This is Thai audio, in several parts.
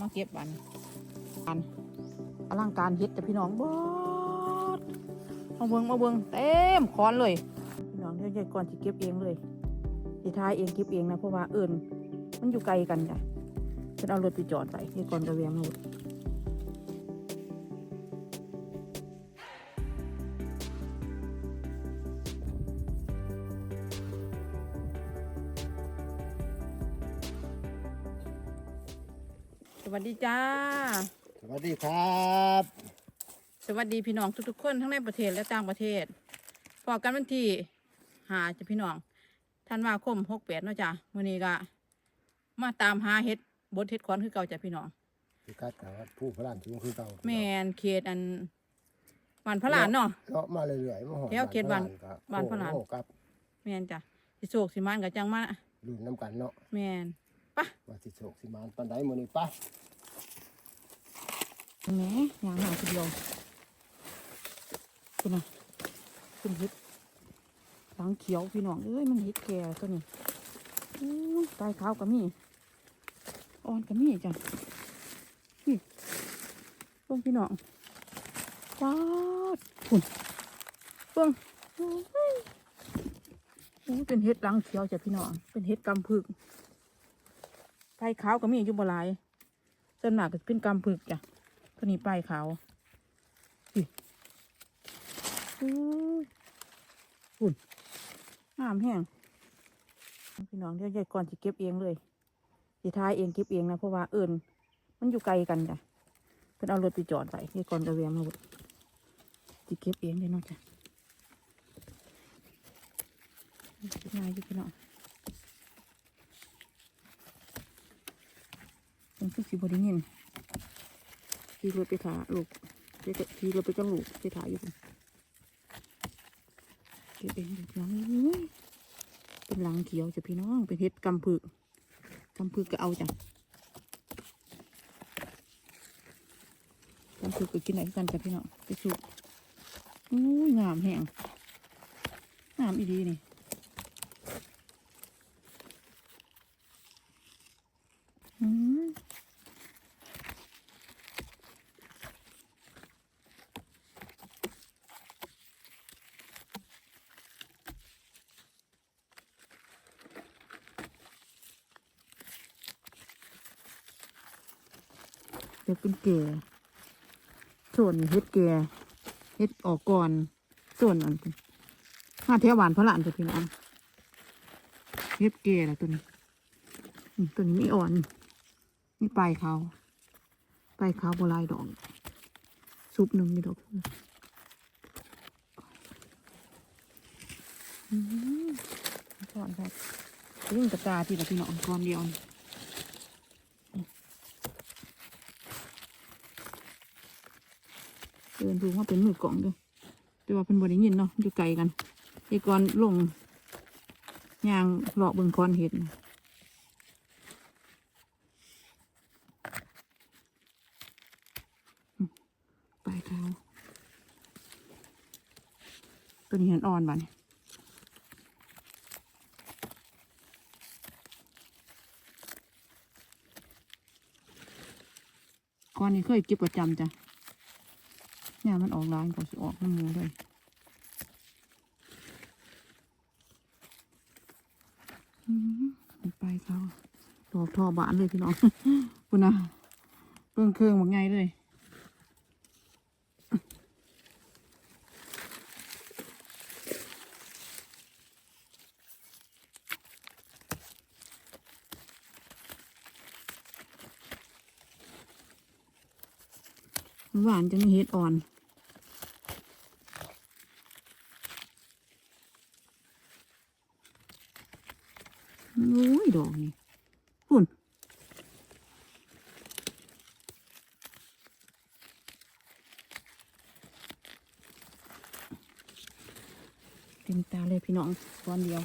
มาเก็บบันกันอลังการเฮ็ดแต่พี่น้องบดมาเบิงมาเบิงเต็มคอนเลย พี่น้องเดี๋ยวใหญ่ก่อนจะเก็บเองเลยสิท้ายเองเก็บเองนะเพราะว่าเอิญมันอยู่ไกลกันจ้ะจะเอารถไปจอดไปใหญ่ก่อนกระเวียงหมด วัสดีจ้า สวัสดีครับ สวัสดีพี่น้องทุกๆคนทั้งในประเทศและต่างประเทศพอกันวันที่หาจ้ะพี่น้องธันวาคมหกแปดเนาะจ้ะมื้อนี้ก็มาตามหาเฮ็ดบดเฮ็ดคอนคือเก่าจ้ะพี่น้องพี่กัดกับผู้พลันชูคือเก่าแม่นเขตอันบ้านพระหลานเนาะเลาะมาเรื่อยๆมาหอดแถวเขตบ้านครับบ้านพระลานโอ้ครับแม่นจ้ะสิโศกสิมานกับจังมารุ่นน้ำกันเนาะแม่น ปะว่าสิโศกสิมานปันไดมื้อนี้ปะแหมยางหาทีเดียวคุณน่ะคุณเฮ็ดหลังเขียวพี่น้องเอ้ยมันเฮ็ดแก่ตัวนี้อู้ยตายขาวก็มีอ่อนก็มีจ้ะนี่เบิ่งพี่น้องว้าวคุณเบิ่งโอ้ยโอ้ยเป็นเฮ็ดหลังเขียวจ้ะพี่น้องเป็นเฮ็ดกำพึก ตายขาวก็มีอยู่บ่หลายส่วนมากก็เป็นกำพึกจ้ะตัวนี้ป้ายขาวอุ้ยอุ่นงามแห้งพี่น้องเดี๋ยวใหญ่ก่อนสิเก็บเองเลยสิท้ายเองเก็บเองนะเพราะว่าเอิญมันอยู่ไกลกันจ้ะเพิ่นเอารถไปจอดไว้ใหญ่ก่อนกระเวียงมาหมดสิเก็บเองเลยเนาะจ้ะง่ายอยู่พี่น้อง เป็นคือสิบไดีเงินขี่รถไปถาลูกขี่รถไปกับลูกไปถาอยู่พุ่นเก็บเองเด็กน้องเอ้ยเป็นหลังเขียวจ้ะพี่น้องเป็นเห็ดกำพึกกำพึกก็เอาจ้ะกำพึกก็กินไหนกันจ้ะพี่น้องไปสุกอุ้งามแห้งงามอีดีนี่อืม เดี๋ยวเป็นแก่ส่วนเฮ็ดแก่เฮ็ดออกก่อนส่วนอันเป็นห้าแถวหวานพระหลานจะพี่น้องเฮ็ดแก่ละตัวนี้ตัวนี้ไม่อ่อน นี่ปลายเขาปลายเขาโบราณดอกซุปหนึ่งมีดอกอืมก่อนครับเรื่องตะกร้าที่ละพี่น้องก่อนเดียวเดินดูว่าเป็นมือกล่องด้วยแต่ว่าเป็นบริยินเนาะอยู่ไกลกันไอ้ก่อนลงยางเลาะเบิ่งคอนเห็ดนะอืมปลายเท้า ตัวนี้เห็นอ่อนบ้านี่ก้อนนี้เคยเก็บประจำจ้ะเนี่ยมันออกลายก็สิออกน้ำมูเลยอืมไปเขาดอกทอบานเลยพี่น้องคุณนะเพิ่งเครื่องหมดไงเลย หวานจะมีเห็ดอ่อนโอ้ยดอกนี่ปุ่นเต็มตาเลยพี่น้องก้อนเดียว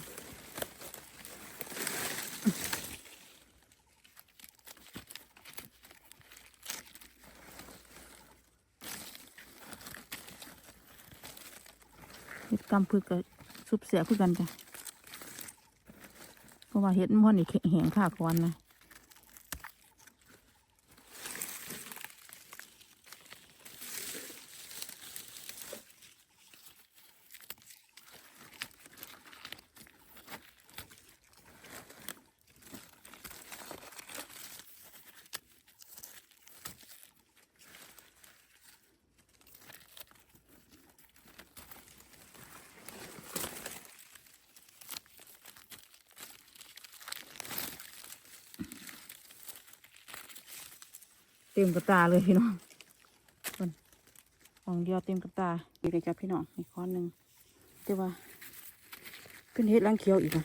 เห็ดกำพึกกับซุปเสียพึกกันจ้ะ เพราะว่าเห็ดมันนี่แห้งข้าก่อนนะ เต็มกระตาเลยพี่น้องคนฟองเดียวเต็มกระตาอีกเลยจ้ะพี่น้องอีกค้อนหนึ่งแต่ว่าเป็นเห็ดล้างเขียวอีกนะ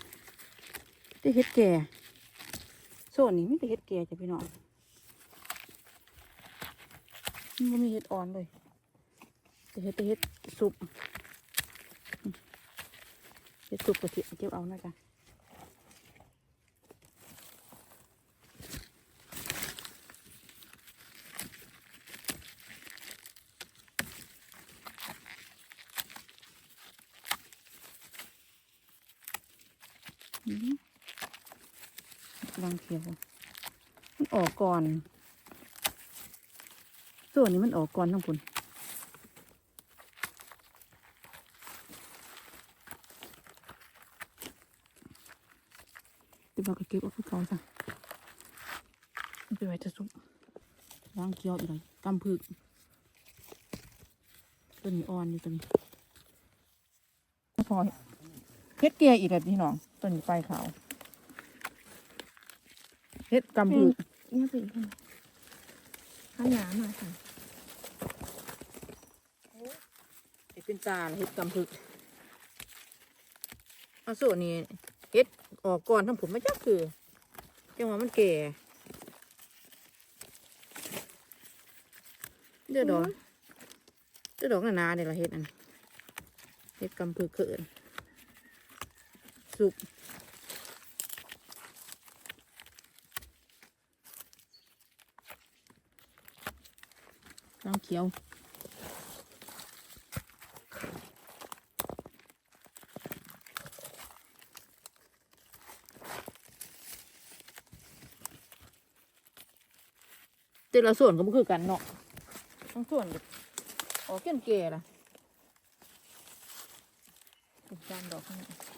ได้เห็ดแก่โซนนี้ไมแต่ได้เห็ดแก่จ้ะพี่น้องมันบ่มีเห็ดอ่อนเลยแต่เห็ดแต่เห็ดสุกเห็ดสุกกระเทียมเก็บเอานะจ๊ะ อืม รังเขียวมันออกก่อนส่วนนี้มันออกก่อนทั้งคุณเดี๋ยวเราก็เก็บเอาไปก่อนจ้ะมันไปไว้จะซุปรังเขียวอีกหน่อยกำพึกตัวนี้อ่อนอยู่ตัวนี้พอเฮ็ดเกียอีกแบบพี่น้องต้นนี้ไฟขาว เฮ็ดกำพือเนี่ยสิข้าวหนามาค่ะเฮ็ดเป็นตาลเฮ็ดกำพือเอาส่วนนี้เฮ็ดออกก่อนทั้งผมไม่จักคือจังหวะมันแก่เดือดดอกเดือดดอกหนาๆเนี่ยละเฮ็ดอันเฮ็ดกำพือเขินสุกน้ำเขียว แต่ละส่วนก็บ่คือกันเนาะทั้งส่วนก็ออกเก่นแก่ละเป็นจานดอกข้างใน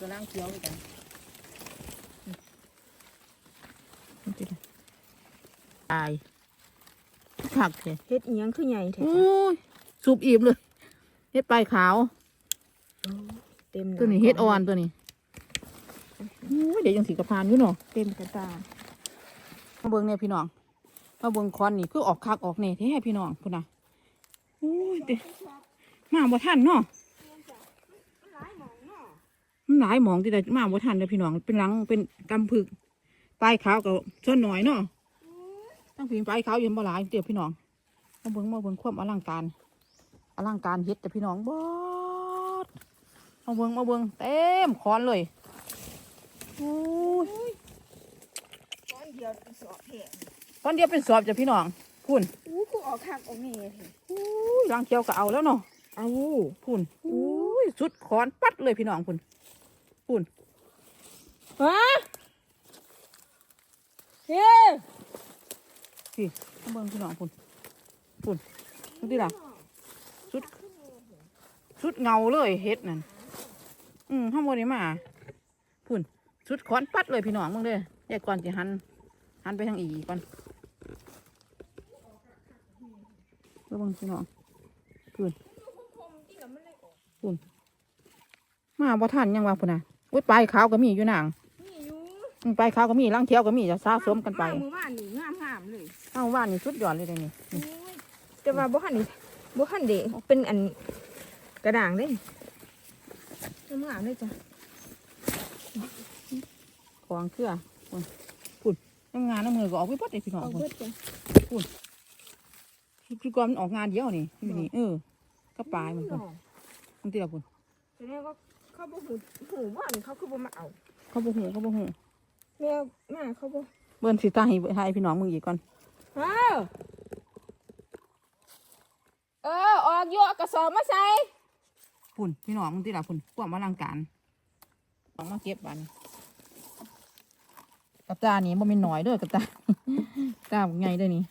อันนี้ก็ล่างเคี้ยวด้วยกันอืมนี่ติดเลยตายผักเลยเฮ็ดอีหยังคือใหญ่แท้โอ้ยสูบอิ่มเลยเฮ็ดปลายขาว เต็มตัวนี้เฮ็ดอ่อนตัวนี้โอ้ยเดี๋ยวยังสีกระพานอยู่เนาะเต็มกระตามาเบิ่งเนี่ยพี่น้องมาเบิ่งคอนนี่คือออกคักออกเน่แท้พี่น้องพุ่นน่ะโอ้ยเด้มาบ่ทันเนาะ มันหลายหมองที่ได้มาบ่ทันเลยพี่น้อง เป็นหลังเป็นกำพึกปลายขาวกับส่วนหน่อยเนาะตั้งพิมปลายขาวอยังบ่หลายเดี๋ยวพี่น้องมาเบิ่งมาเบิ่งความอลังการอลังการเฮ็ดแต่พี่น้องบอดมาเบิ่งมาเบิ่งเต็มคอนเลยโอ้ยก้อนเดียวสอบแห้งคอนเดียวเป็นสอบจ้ะพี่น้องคุณอู้กูออกคักออกนี่แท้อุ้ยรังเขียวก็เอาแล้วเนาะเอาพุ่นอุ้ยสุดคอนปัดเลยพี่น้องพุ่น พุ่นฮะเฮ้พี่มาเบิ่งพี่น้องพุ่นพุ่นดูดิล่ะสุดสุดเงาเลยเฮ็ดนั่นอืมข้างบนนี้มาพุ่นสุดคอนปัดเลยพี่น้องมึงเด้อแยกก่อนจะหันหันไปทางอีก่อนแล้วเบิ่งพี่น้องพุ่นพุ่นมาบ่ทันยังว่าพุ่นน่ะ อุ้ยปลายขาวก็มีอยู่นางนี่อยู่อืมปลายขาวก็มีร่างเขียวก็มีจะสะสมกันไปมามือว่านนี่งามงามๆเลยเอาว่านนี่สุดยอดเลยเดยวนี่นี่แต่ว่าบ่หันนี่บ่หันเด็เป็นอันกระด่างเด้งามงามๆเลยจ้ะของเครือพุ่นพุ่นยังงานน้ำมือก็ออกไปพดเลยพี่น้องเอาพุ่น เบิดจ้ะคือก่อนมันออกงานเดียวนี่นี่นี่เออก็ปลายมันพุ่นมันตีละพุ่นแสดงว่า เขาบ่หูหูว่านี่เขาคือบ่มาเอาเขาบ่หูเขาบ่หูแม่มาเขาบ่เบิ้นสิตาให้ให้พี่น้องมึงอีกก่อนอ้าวเออออกโยกกระสอบมาใส่พุ่นพี่น้องมึงตีละพุ่นพวกมาลังการของมาเก็บบัดนกับตานี่บ่แม่นน้อยเด้อกับตาตาใหญ่เด้อนี่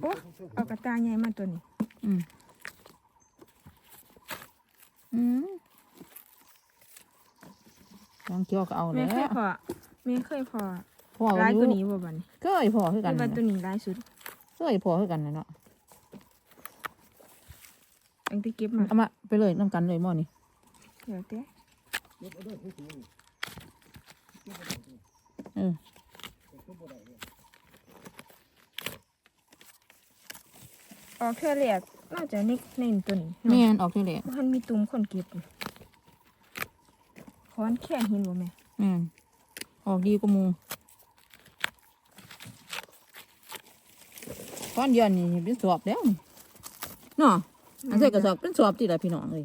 โอ้เอากระตาใหญ่มาตัวนี้ อืมอืม ลองเกี่ยวก็เอาแม่แล้วเคยพอแม่เคยพอพ่อลายอยู่ตัวนี้บ่บัดนี้เคยพอคือกันคือว่านั่นตัวน่ะนี้ลายสุดเคยพอคือกันนะเนาะอันไปเก็บมาเอามาไปเลยน้ำกันเลยหม้อนี่เดี๋ยวเต้เก็บเอาด้วยผู้สูงเออเก็บบ่ได้เนี่ยออกเท่าแรกน่าจะในในตัวนี้แม่เนาะนออกที่แหลกมันมีตุ่มคนเก็บอยู่ ค้อนแค่หินบ่แม่แม่นออกดีกว่าหมูก้อนเดียวนี่เป็นสอบแล้วนี่เนาะอันใส่กระสอบเป็นสอบที่ละพี่น้องเลย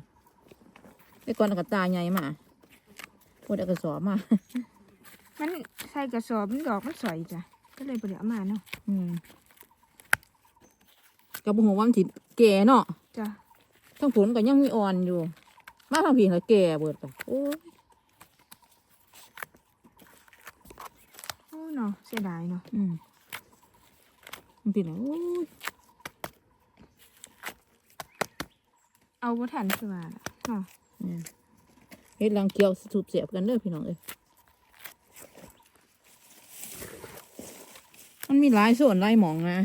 ไอ้ก้อนเอากระตายใหญ่มาพูดเอากระสอบมามันใส่กระสอบมันดอกมันสวยจ้ะก็เลยบ่ได้เอามาเนาะอืมกับหัวามันสิแก่เนาะจ้ะทั้งผลก็ยังมีอ่อนอยู่ มาทางผีแล้วแก่เบิดไปโอ้ย โอ้ เนาะเสียดายเนาะอืมมันเป็นอะไรโอ้ยเอาบ่ทันคือว่าล่ะเนาะอืมเฮ็ดรังเกียวสูบเสียบกันเด้อพี่น้องเอ้ยมันมีหลายส่วนหลายหมองนะ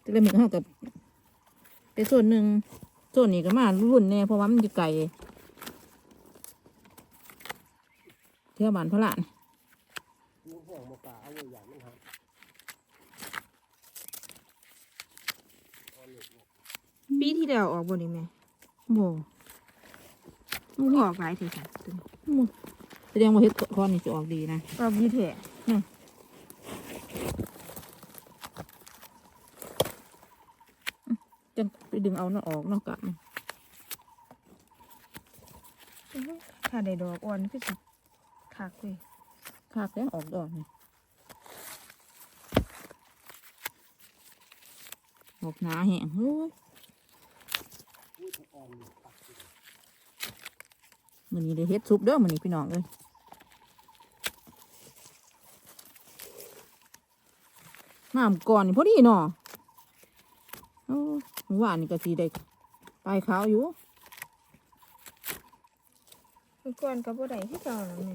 แต่ละหมึกเท่ากับไปส่วนหนึ่งส่วนนี้ก็มารุ่นแน่เพราะว่ามันอยู่ไกลเที่ยวบ้านพระหลาน ลูกห้องบ่กล้าเอาไว้อย่างมันหัก ปีที่แล้วออก บ่นี่แม่โบ่มันออกหลายเท่จ้ะตัวนี้แสดงว่าเฮ็ดคอนนี่จะออกดีนะออกดีแท้จังไปดึงเอาเนาะออกเนอกกะนี่อื้อหือถ้าได้ดอกอ่อนคือสิคักเว้ยคากแล้วออกดอกนี่ออกหนาแห้งเฮ้ย มันนี้ได้เฮ็ดซุปเด้อมันนี้พี่น้องเอ้ยน้ำก่อนนี่พอดีเนาะโอ้หวานนี่ก็สีได้ปลายขาวอยู่มันก่อนก็บ่ได้คือเก่าแล้วแม่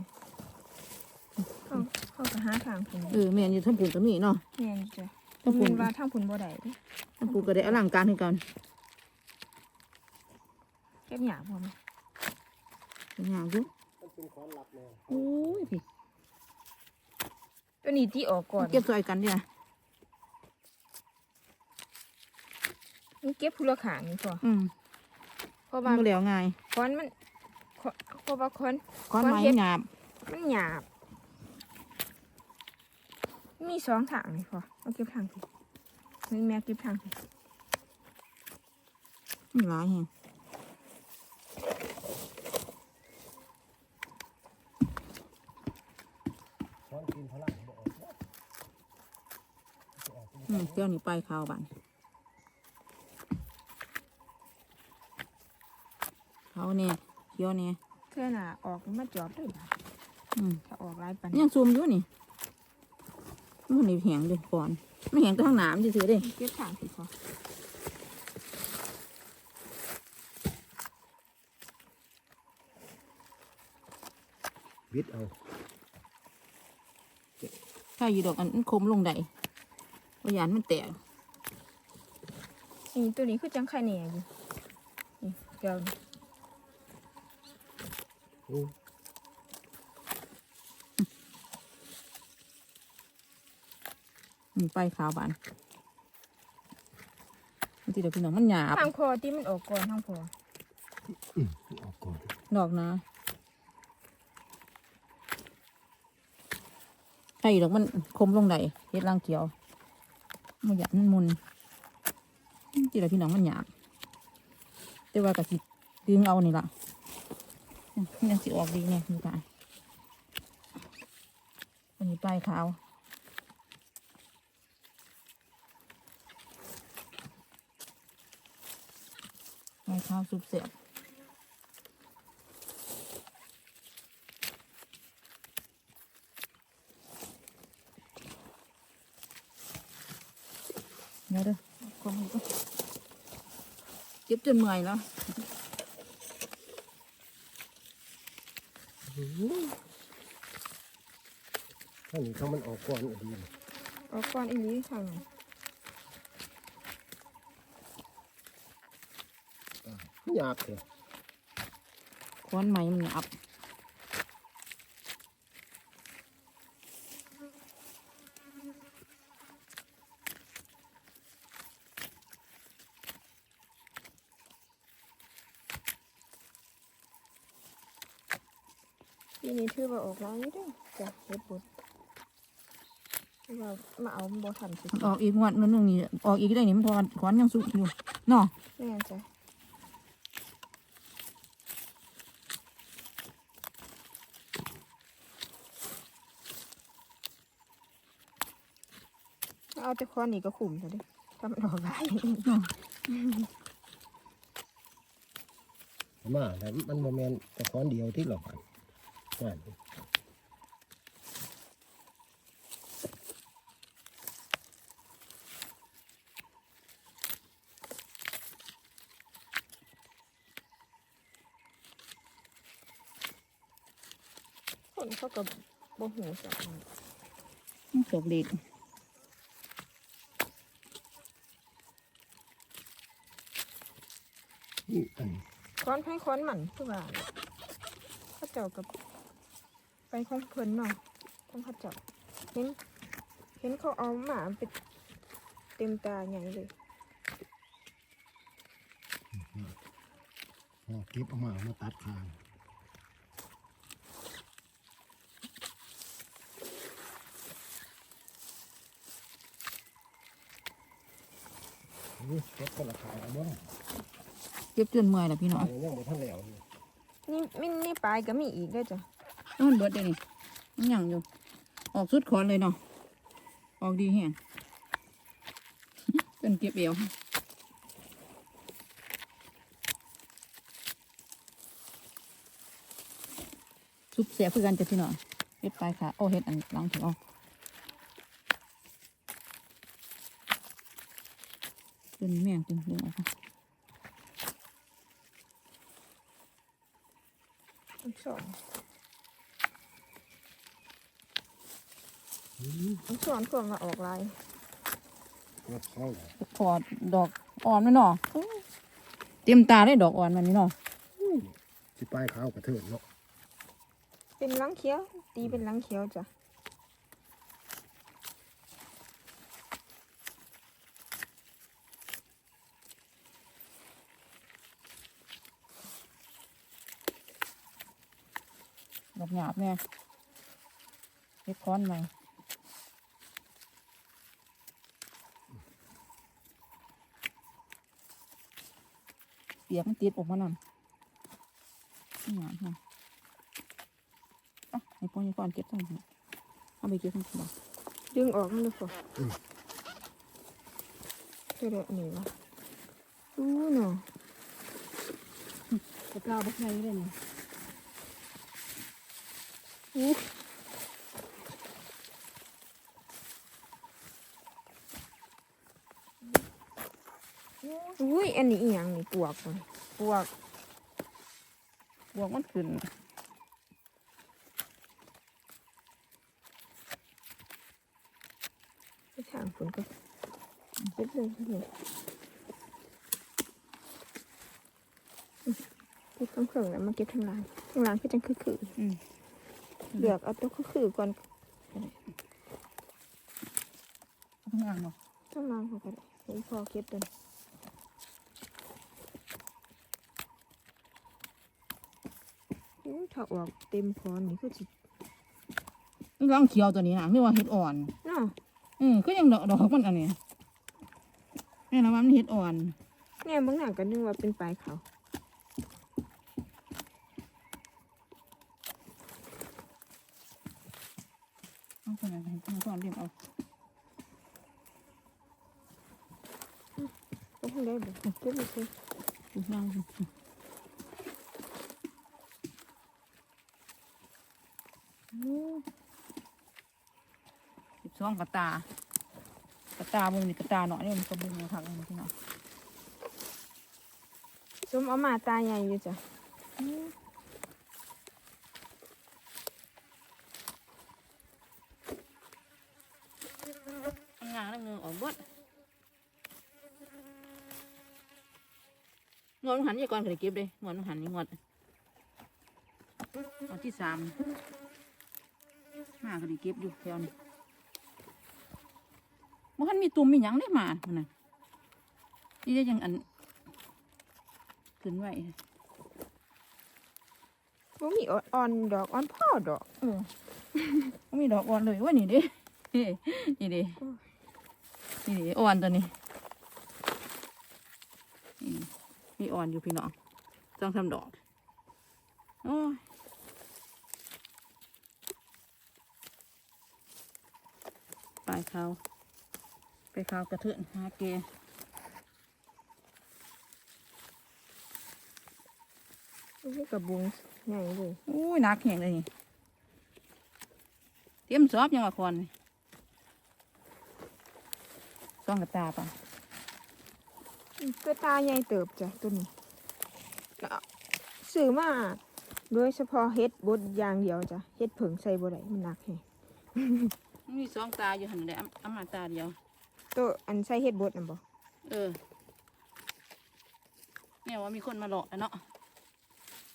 เขาเขาก็หาทางพุ่นเออแม่นอยู่ทั้งปุ่นก็มีเนาะแม่นจ้ะทั้งมัปุ่นนว่าทางพุ่นบ่ได้เด้ทั้งปุ่นก็ได้อลังการคือกัน เก็บหยาบ่แม่เป็นอย่างอยู่มันเป็นของลับแน่โอ้ยพี่ตัวนี้ที่ออกก่อนเก็บซอยกันเนี่ยมันเก็บผู้ละขางนี่พออืมเพราะมัว่านบ่แล้วง่ายคอนมันคอนเพราะว่าคอนก้อนก้อนไม้เฮ็ดหยาบมันหยาบ มีสองทางนี่พอเอาเก็บทางพี่นี่แม่เก็บทางพี่มันหลายแฮง ช้อนกินพลังบ่ออกเนาะจะ ออกเป็นอืมเที่ยวนี้ไปข้าวบันเขาเนี่ยเที่ยวเนี่ยเพื่อนอะออกมาจอบด้วยบ่ะอืมถ้าออกหลายปันยังซูมอยู่นี่มันนี่แหงเด้ก่อนไม่แหงแต่ข้างหนามซื่อๆเด้เก็บทางพี่พอบิดเอาถ้าอยู่ดอกอันมันคมลงได้ พยานมันแตกนี่ตัวนี้คือจังไข่แหน่อยู่นี่เดี๋ยวนี่อืมนี่ไปข้าวบันมันติดเดี๋ยวพี่น้องมันหยาบทางพอที่มันออกก่อนทางพอออกก่อนดอกนะใช่ดอกมันคมลงไหนเฮ็ดรังเกียว มันหยาบมันมุนจีละพี่น้องมันหยาบแต่ว่ากะสิดึงเอานี่ล่ะนยังสิออกดีเนี่ยมีตายอันนี้ปลายขาวปลายขาวสุบเสียบ เดี๋ยวเด้อขอมือก่อนเจ็บจนเมื่อยแล้วถ้านี้เขามันออกก่อนก็ดีออกก่อนอีหลีทางยากเลยค้อนไหมมันอับปีนี้ ถือว่าออกร้ายอยู่เด้อจ้ะเฮ็ดบุญว่ามาเอาบ่ทันสิมันออกอีกงวดนึงนี่ออกอีกได้นี่มันทอนค้อนยังสุกอยู่เนาะแม่นจ้ะเอาแต่คอนี่ก็ขุมซะเดิถ้ามันออกร้ายมาแต่มันโมเมนแต่ค้อนเดียวที่เราฝันนั่น คนเขาก็บ่หูจักมันมันตกเด็ดนี่อันค้อนให้ค้อนมันคือว่าเขาเจ้ากับ ไปของเพิ่นเนาะของขาเจ้าเห็นเห็นเขาเอาหมาไปเต็มตาใหญ่เลยพอเก็บเออกมามาตัดคางเก็บคนละขายเอาบ้างเจ็บจนเมื่อยแล้วพี่น้องยังบ่ทันแล้วนี่นี่มินนี่ปลายก็มีอีกด้วยจ้ะ แล้วมันเบิดได้นี่มันหยังอยู่ ออกสุดขอนเลยเนาะ ออกดีแฮงจนเก็บเอวซุปเสียเพื่อกันจะพี่น้องเฮ็ดปลายขาโอ้เฮ็ดอันหลังถึงออกตัวนี้แมงจริงดึงออกมาทั้งสอง มทั้งสองคนมาออกลายเก็บเข้าเลยถอดดอกอ่อนมันเนาะเต็มตาเลยดอกอ่อนมันนี่เนาะสิป้ายขาวกระเทินเนาะเป็นหลังเขียว ตีเป็นหลังเขียวจ้ะดอกหยาบแม่เฮ็ดค้อนใหม่ ปียกมันติดออกมานำนี่หยาบนะอะให้พ่อนี่ก่อนเก็บทั้งหมดเอาไปเก็บทั้งหมดดึงออกมันดูก่อนคือเด็กนี่วะอู้เนาะกระเปล่าบักใหญ่เลยนี่อู้อุ้ย อันนี้อีหยังนี่ปวกมันพวกพวกมันขึ้นไปทางฝนก็เก็บเลยเลยอืมเก็บข้างเครื่องแล้วมาเก็บทางล่างทางล่างก็จังคือคือๆอืมเลือกเอาตัวคือๆก่อนเอาข้างล่างเนาะข้างล่างเขาก็ได้เห็นพอเก็บเลยอู้ ถ้าออกเต็มพรนี่คือสินี่ร่างเขียวตัวนี้นะนี่ว่าเห็ดอ่อนเนาะอืมก็ยังดอกดอกมันอันนี้แม่นะว่ามันเห็ดอ่อนเนี่ยบางหนังก็นึกว่าเป็นปลายเขาเอาคนนั้นให้ก่อนเรียบเอาก็คงได้บ่เก็บไปสิดูย่าง สิบสองกระตากระตาบุญนี่กระตาเนาะนี่มันกระบุญมาทักเลยพี่น้องสมเอามาตาใหญ่อยู่จ้ะงานนั่นเงอออกเบดโนวดมันหันยี่ก่อนเคยเก็บเลยงวดมันหันนี่งวดงวดที่สาม มาเคยเก็บอยู่แถวนี้มันมีตุ่มมีหยังได้มามันน่ะนี่ได้ยังอันขึ้นไว้บ่มีอ่อนๆดอกอ่อนพ่อดอกเออมันมีดอกอ่อนเลยว่านี่เดินี่นี่เดินี่เดิอ่อนตัวนี้นี่มีอ่อนอยู่พี่น้องต้องทำดอกโอ้ยปลายเขา ไปเขากระเทือนหาเกนี่กระบุงใหญ่เลยอู้ยหนักแข็งเลยนี่เตรียมสอบยังว่าคอนนี่ต้องกระตาป่ะก็ตาใหญ่เติบจ้ะตัวนี้แล้วซื้อมาโดยเฉพาะเฮ็ดบดอย่างเดียวจ้ะเฮ็ดเผิงใส่บ่ได้มันหนักแฮง มันมีสองตาอยู่หันเลยเอาเอามาตาเดียว ตัวอันใส่เฮ็ดบดน่ะบ่เออเนี่ยว่ามีคนมาหลอกแล้วเนาะ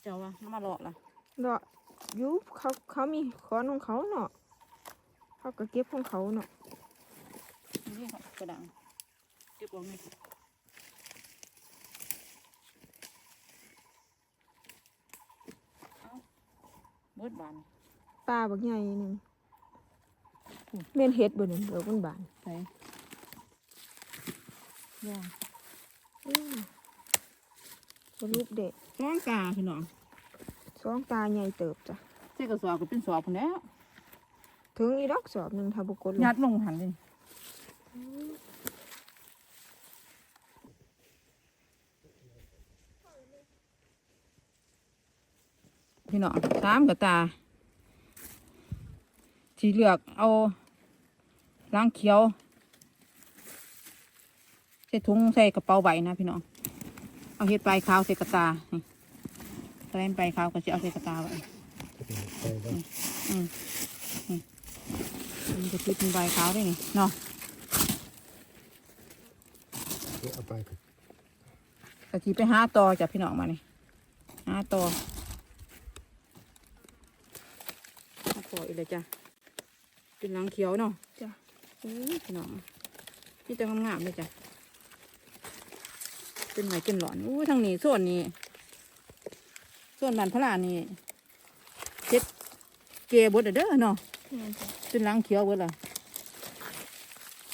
เจ้าว่ามันมาหลอกละดอกอยู่เขาเขามีคอนของเขาเนาะเขาก็เก็บของเขาเนาะนี่เขากระดังเก็บเอาไหมเอาเบิดบานปลาบักใหญ่หนึง อืมแม่นเฮ็ดบ่นั่นดอกมันบานไปย่างอืมสรุปเด็กสองตาพี่น้องสองตาใหญ่เติบจ้ะใส่กระสอบก็เป็นสอบพุ่นแหล้วถึงอีดอกสอบหนึงถ้าบ่กดลงยัดลงหันเลยพี่น้องสามกับตาสีเหลือกเอา ล้างเขียว ใส่ถุงใส่กระเป๋าใบนะพี่น้อง เอาเห็ดปลายขาวใส่กระตานี่แกล้มปลายขาวก็จะเอาใส่กระตาไว้ไปแล้วอืมนี่มันจะติดเป็นใบขาวได้ไงเนาะเอาไปครับกะทีไปหาต่อจากพี่น้องมานี่หาต่อหาต่ออีกเลยจ้ะเป็นหลังเขียวเนาะจ้ะ อู้ยพี่น้องนี่จะงามๆเลยจ้ะเป็นไหวเป็นหลอนอู้ทางนี้ส่วนนี้ ส่วนบ้านพระลานนี่เจ็ดเกบดเด้อเนาะแม่นจ้ะเป็นหลังเขียวเบิดล่ะ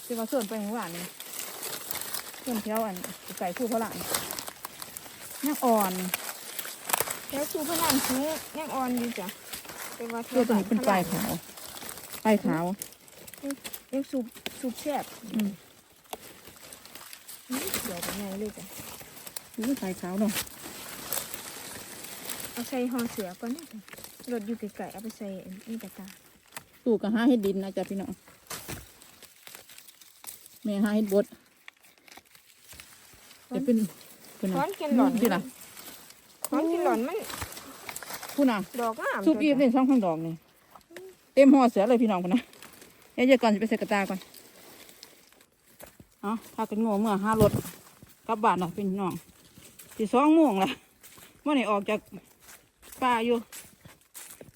ที่ว่าส่วนไปเมื่อวานนี่ส่วนเขียวอันไก่ผู้พระลานยังอ่อน แล้วสูพนันสูยังอ่อนอยู่จ้ะแต่ว่าตัวตัวนี้เป็นปลายขาวปลายขาว ยังสูบสูบแซ่บอืมนี่เดี๋ยวกันใหญ่เลยจ้ะนี่ปลายขาวเนาะเอาใส่ห่อเสือก่อนนะจ้ะรถอยู่ไกลๆเอาไปใส่อันนี่กระตาตู่กับห้าเฮ็ดดินนะจ๊ะพี่น้องแม่ห้าเฮ็ดบดจะเป็นเป็นค้อนกินหล่อนที่ล่ะค้อนกินหล่อนมันพูดน่ะดอกงามซุปอีฟจ้ะเล่นสองข้างดอกนี่เต็มห่อเสือเลยพี่น้องคนนะ เดี๋ยวเดี๋ยวก่อนจะไปใส่กระตาก่อนเอาพากันโง่เมื่อห้ารถกลับบ้านเนาะพี่น้องที่สองโมงละเมื่อไหร่ออกจากป่าอยู่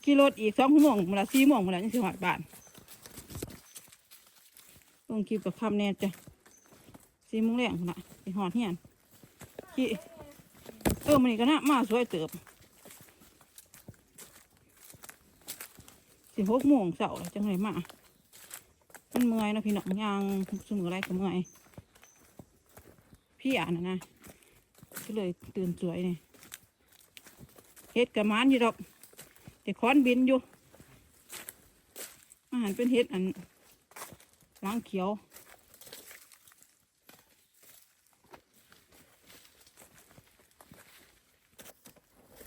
ขี่รถอีกสองโมงมื่อละสี่โมงเมื่อละยังสิหอดบ้านลงคลิปกับคำแน่จ้ะสี่โมงแรงนะไปหอดเฮียนขี่เออมันนี่ก็น่ามาสวยเติบสิบหกโมงเสาร์จังไรมา มันเมื่อยเนาะพี่น้องยางสมือไรก็เมื่อยพี่อ่านนะนะก็เลยตื่นสวยนี่เฮ็ดกับหมันอยู่ดอกแต่ค้อนบินอยู่อาหารเป็นเฮ็ดอันล้างเขียว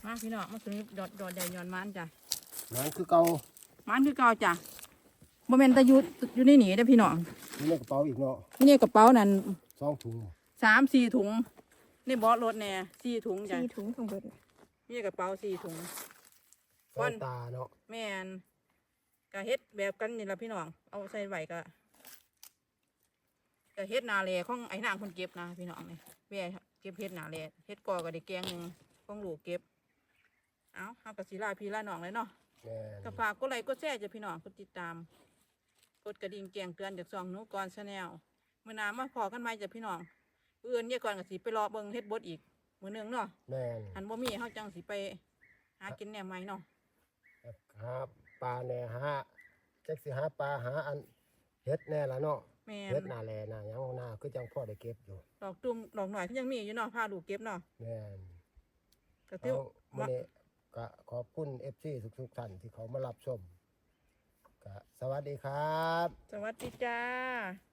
มาพี่น้องมาถึงดอดดอดใหญ่ย้อนมันจ้ะนั่นคือเก่ามันคือเก่าจ้ะ บ่แม่นแตะยุอยู่ในหนีเด้อพี่น้องนี่ในกระเป๋าอีกเนาะนี่ในกระเป๋านั่นสองถุงสามสี่ถุงในเบอสรถแน่สี่ถุงจ้ะสี่ถุงของเบิดน่ะนี่กระเป๋าสี่ถุง สองตาเนาะแม่นกะเฮ็ดแบบกันนี่ละพี่น้อง เอาใส่ไว้กะกะเฮ็ดนาเลของไอ้นางคนเก็บนะพี่น้องนี่แม่เก็บเห็ดหนาแลดเห็ดกอก็ได้แกงหนึ่งของลูกเก็บ เอาเฮากับสีลาพี่ลาน้องเลยเนาะแม่น ก็ฝากกดไลค์กดแชร์จ้ะพี่น้องกดติดตามก ดกระดิ่งแจ้งเตือนจากซองหนูก่อนชาแนลมื่อหนามาพอกันไหมจ้ะพี่น้องเอื่นเนี่ยก่อนก็สิไปรอเบิ่งเฮ็ดบดอีกมื้อหนึงเนาะแม่นหันบ่มีเฮาจังสิไป หากินแหนมใหม่เนาะหาปลาแหน่หาจักสิหาปลาหาอันเฮ็ดแน่ละเนาะแม่เฮ็ดนหน้าแลหน้าหยังหน้าคือจังพ่อได้เก็บอยู่ดอกตุ่มดอกหน่อยที่ยังมีอยู่เนาะพาลูกเก็บเนาะแม่นก็ถือเอามื้อว่านี้ก็ขอบคุณ FC ทุกๆท่านที่เขามารับชมก็ สวัสดีครับ สวัสดีจ้า